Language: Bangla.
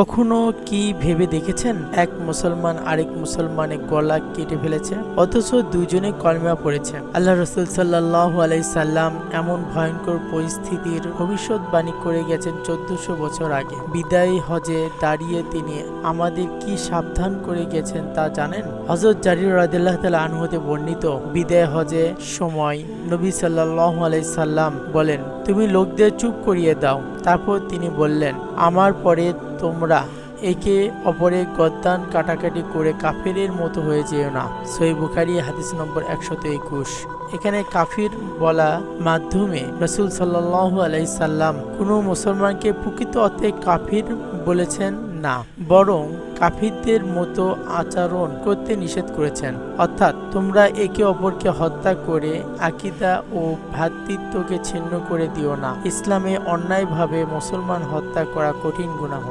কখনো কি ভেবে দেখেছেন? এক মুসলমান আরেক মুসলমানের গলা কেটে ফেলেছে, অথচ দুজনে কলমা পড়েছে। আল্লাহ রসুল সাল্লাহ আলাই সাল্লাম এমন ভয়ঙ্কর পরিস্থিতির ভবিষ্যৎবাণী করে গেছেন চোদ্দশো বছর আগে। বিদায়ী হজে দাঁড়িয়ে তিনি আমাদের কি সাবধান করে গেছেন তা জানেন? হজরত জারির রাদিল্লাহ তালা আনহতে বর্ণিত বিদায় হজে সময় নবী সাল্লাহ আলাই সাল্লাম বলেন, তুমি লোকদের চুপ করিয়ে দাও। তারপর তিনি বললেন, আমার পরে তোমরা একে অপরে গদ্দান কাটাকাটি করে কাফেরের মতো হয়ে যেও না। সই বুখারি, হাদিস নম্বর একশত একুশ। এখানে কাফির বলা মাধ্যমে রসুল সাল্লাহ আলাই সাল্লাম কোনো মুসলমানকে প্রকৃত অর্থে কাফির বলেছেন না, বরং কাফিরদের মতো আচরণ করতে নিষেধ করেছেন। অর্থাৎ তোমরা একে অপরকে হত্যা করে আকিদা ও ভ্রাতৃত্বকে ছিন্ন করে দিও না। ইসলামে অন্যায়ভাবে মুসলমান হত্যা করা কঠিন গুনাহ।